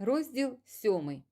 Розділ сьомий.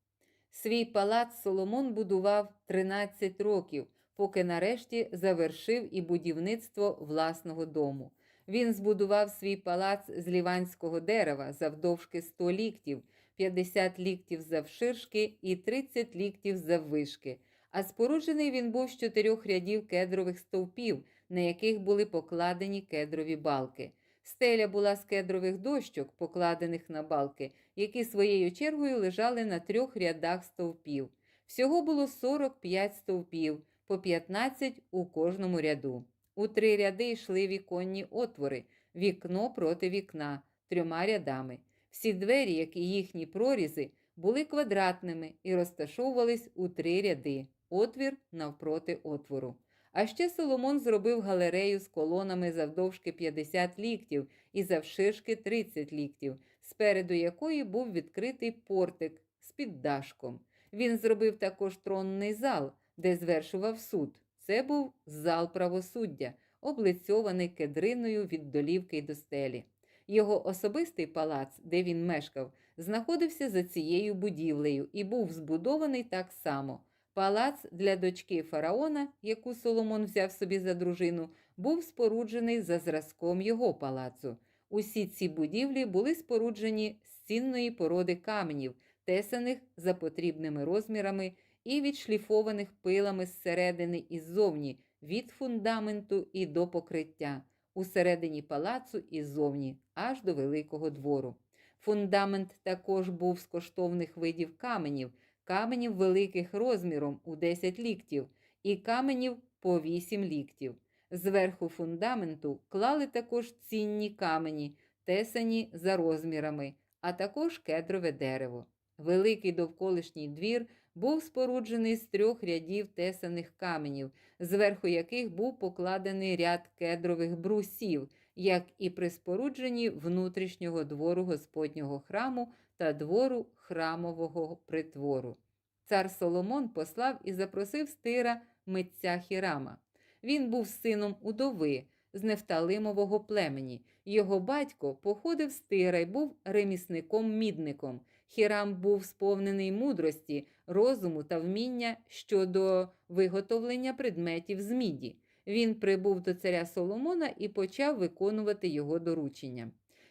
Свій палац Соломон будував 13 років, поки нарешті завершив і будівництво власного дому. Він збудував свій палац з ліванського дерева завдовжки 100 ліктів, 50 ліктів завширшки і 30 ліктів заввишки. А споруджений він був з чотирьох рядів кедрових стовпів, на яких були покладені кедрові балки. Стеля була з кедрових дощок, покладених на балки, які своєю чергою лежали на трьох рядах стовпів. Всього було 45 стовпів, по 15 у кожному ряду. У три ряди йшли віконні отвори, вікно проти вікна, трьома рядами. Всі двері, як і їхні прорізи, були квадратними і розташовувались у три ряди, отвір навпроти отвору. А ще Соломон зробив галерею з колонами завдовжки 50 ліктів і завширшки 30 ліктів, спереду якої був відкритий портик з піддашком. Він зробив також тронний зал, де звершував суд. Це був зал правосуддя, облицьований кедриною від долівки й до стелі. Його особистий палац, де він мешкав, знаходився за цією будівлею і був збудований так само. Палац для дочки фараона, яку Соломон взяв собі за дружину, був споруджений за зразком його палацу. Усі ці будівлі були споруджені з цінної породи каменів, тесаних за потрібними розмірами і відшліфованих пилами зсередини і ззовні, від фундаменту і до покриття, усередині палацу і ззовні, аж до великого двору. Фундамент також був з коштовних видів каменів, каменів великих розміром у 10 ліктів і каменів по 8 ліктів. Зверху фундаменту клали також цінні камені, тесані за розмірами, а також кедрове дерево. Великий довколишній двір був споруджений з трьох рядів тесаних каменів, зверху яких був покладений ряд кедрових брусів, як і при спорудженні внутрішнього двору Господнього храму та двору храмового притвору. Цар Соломон послав і запросив стира митця Хірама. Він був сином удови з Нефталимового племені. Його батько походив з тира й був ремісником-мідником. Хірам був сповнений мудрості, розуму та вміння щодо виготовлення предметів з міді. Він прибув до царя Соломона і почав виконувати його доручення.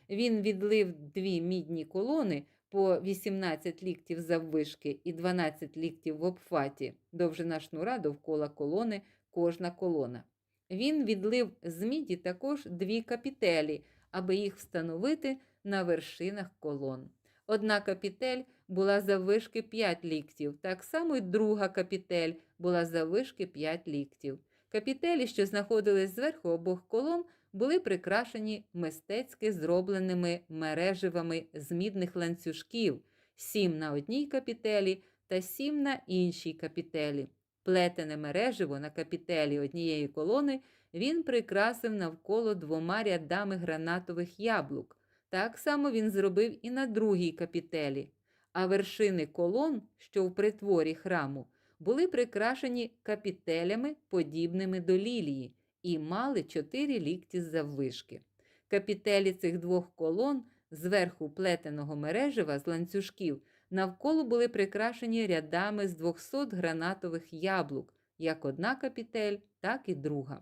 Він відлив дві мідні колони по 18 ліктів заввишки і 12 ліктів в обхваті, довжина шнура довкола колони, кожна колона. Він відлив з міді також дві капітелі, аби їх встановити на вершинах колон. Одна капітель була заввишки 5 ліктів, так само й друга капітель була заввишки 5 ліктів. Капітелі, що знаходились зверху обох колон, були прикрашені мистецьки зробленими мереживами з мідних ланцюжків, сім на одній капітелі та сім на іншій капітелі. Плетене мереживо на капітелі однієї колони він прикрасив навколо двома рядами гранатових яблук. Так само він зробив і на другій капітелі, а вершини колон, що в притворі храму, були прикрашені капітелями, подібними до лілії, і мали чотири лікті заввишки. Капітелі цих двох колон, зверху плетеного мережева з ланцюжків, навколо були прикрашені рядами з 200 гранатових яблук, як одна капітель, так і друга.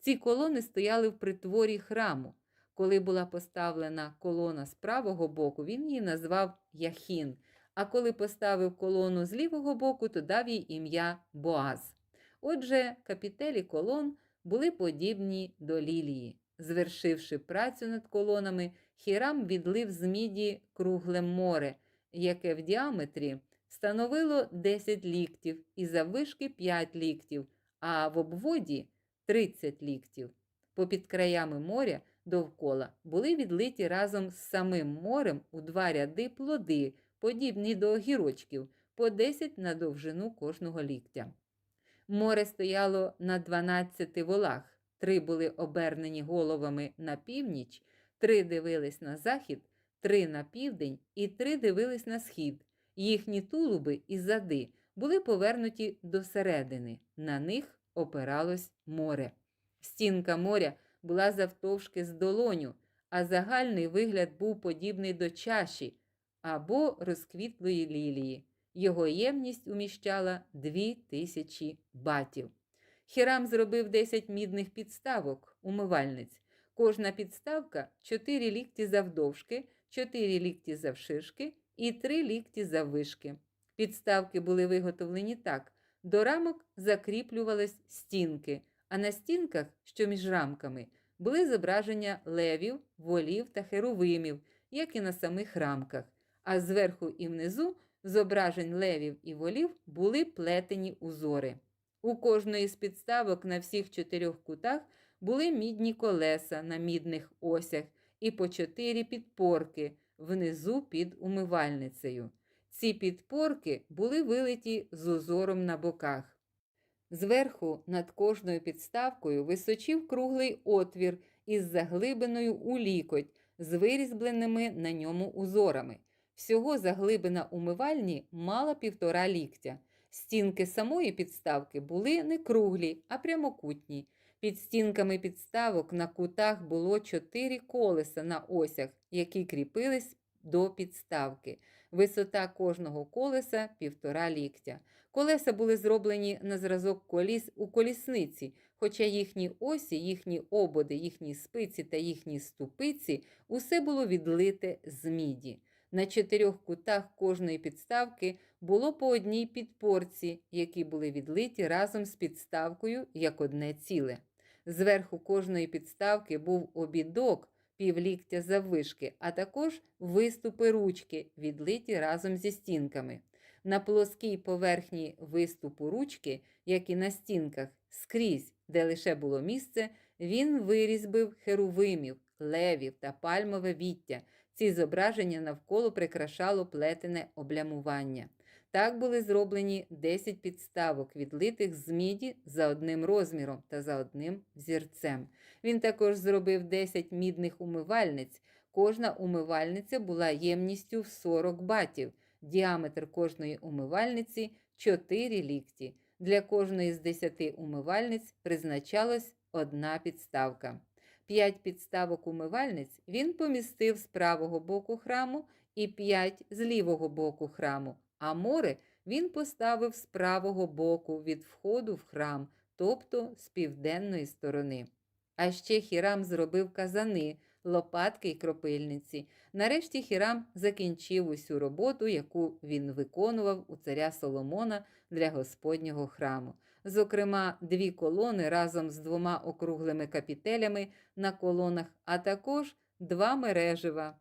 Ці колони стояли в притворі храму. Коли була поставлена колона з правого боку, він її назвав Яхін, а коли поставив колону з лівого боку, то дав їй ім'я Боаз. Отже, капітелі колон були подібні до лілії. Звершивши працю над колонами, Хірам відлив з міді кругле море, яке в діаметрі становило 10 ліктів і заввишки 5 ліктів, а в обводі 30 ліктів. Попід краями моря довкола були відлиті разом з самим морем у два ряди плоди, подібні до огірочків, по 10 на довжину кожного ліктя. Море стояло на 12 волах, три були обернені головами на північ, три дивились на захід, три на південь і три дивились на схід. Їхні тулуби і зади були повернуті до середини, на них опиралось море. Стінка моря була завтовшки з долоню, а загальний вигляд був подібний до чаші, або розквітлої лілії. Його ємність уміщала дві тисячі батів. Хірам зробив 10 мідних підставок, умивальниць. Кожна підставка 4 лікті завдовжки, 4 лікті завширшки і 3 лікті заввишки. Підставки були виготовлені так: до рамок закріплювались стінки, а на стінках, що між рамками, були зображення левів, волів та херовимів, як і на самих рамках, а зверху і внизу зображень левів і волів були плетені узори. У кожної з підставок на всіх чотирьох кутах були мідні колеса на мідних осях і по чотири підпорки внизу під умивальницею. Ці підпорки були вилиті з узором на боках. Зверху над кожною підставкою височив круглий отвір із заглибиною у лікоть з вирізбленими на ньому узорами. Всього заглибина умивальні мала півтора ліктя. Стінки самої підставки були не круглі, а прямокутні. Під стінками підставок на кутах було чотири колеса на осях, які кріпились до підставки. Висота кожного колеса півтора ліктя. Колеса були зроблені на зразок коліс у колісниці, хоча їхні осі, їхні ободи, їхні спиці та їхні ступиці усе було відлите з міді. На чотирьох кутах кожної підставки було по одній підпорці, які були відлиті разом з підставкою як одне ціле. Зверху кожної підставки був обідок півліктя заввишки, а також виступи ручки, відлиті разом зі стінками. На плоскій поверхні виступу ручки, як і на стінках, скрізь, де лише було місце, він вирізбив херувимів, левів та пальмове віття. Ці зображення навколо прикрашало плетене облямування. Так були зроблені 10 підставок, відлитих з міді за одним розміром та за одним взірцем. Він також зробив 10 мідних умивальниць. Кожна умивальниця була ємністю в 40 батів, діаметр кожної умивальниці 4 лікті. Для кожної з 10 умивальниць призначалась одна підставка. П'ять підставок умивальниць він помістив з правого боку храму і п'ять з лівого боку храму, а море він поставив з правого боку від входу в храм, тобто з південної сторони. А ще Хірам зробив казани, лопатки й кропильниці. Нарешті Хірам закінчив усю роботу, яку він виконував у царя Соломона для Господнього храму. Зокрема, дві колони разом з двома округлими капітелями на колонах, а також два мережева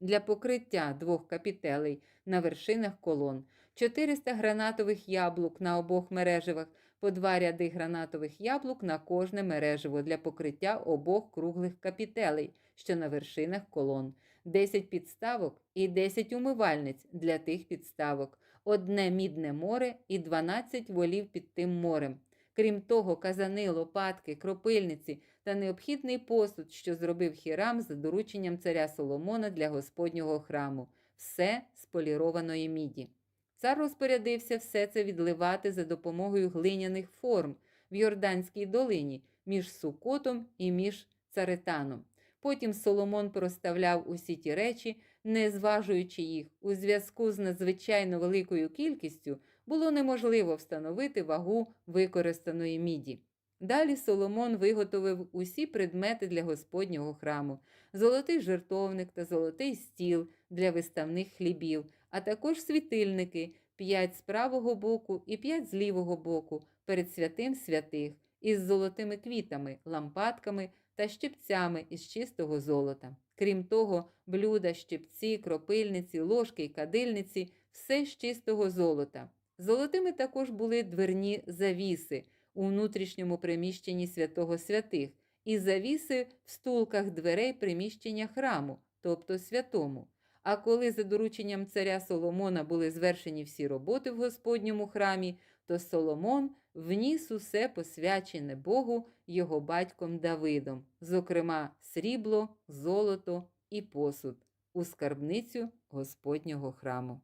для покриття двох капітелей на вершинах колон, 400 гранатових яблук на обох мережевах, по два ряди гранатових яблук на кожне мережево для покриття обох круглих капітелей, що на вершинах колон, 10 підставок і 10 умивальниць для тих підставок, одне мідне море і 12 волів під тим морем. Крім того, казани, лопатки, кропильниці та необхідний посуд, що зробив Хірам за дорученням царя Соломона для Господнього храму, все з полірованої міді. Цар розпорядився все це відливати за допомогою глиняних форм в Йорданській долині між Сукотом і між Царетаном. Потім Соломон проставляв усі ті речі, не зважуючи їх, у зв'язку з надзвичайно великою кількістю було неможливо встановити вагу використаної міді. Далі Соломон виготовив усі предмети для Господнього храму, золотий жертовник та золотий стіл для виставних хлібів, а також світильники, п'ять з правого боку і п'ять з лівого боку перед святим святих, із золотими квітами, лампадками та щипцями із чистого золота. Крім того, блюда, щипці, кропильниці, ложки й кадильниці все з чистого золота. Золотими також були дверні завіси у внутрішньому приміщенні святого святих і завіси в стулках дверей приміщення храму, тобто святому. А коли за дорученням царя Соломона були звершені всі роботи в Господньому храмі, то Соломон вніс усе посвячене Богу його батьком Давидом, зокрема срібло, золото і посуд у скарбницю Господнього храму.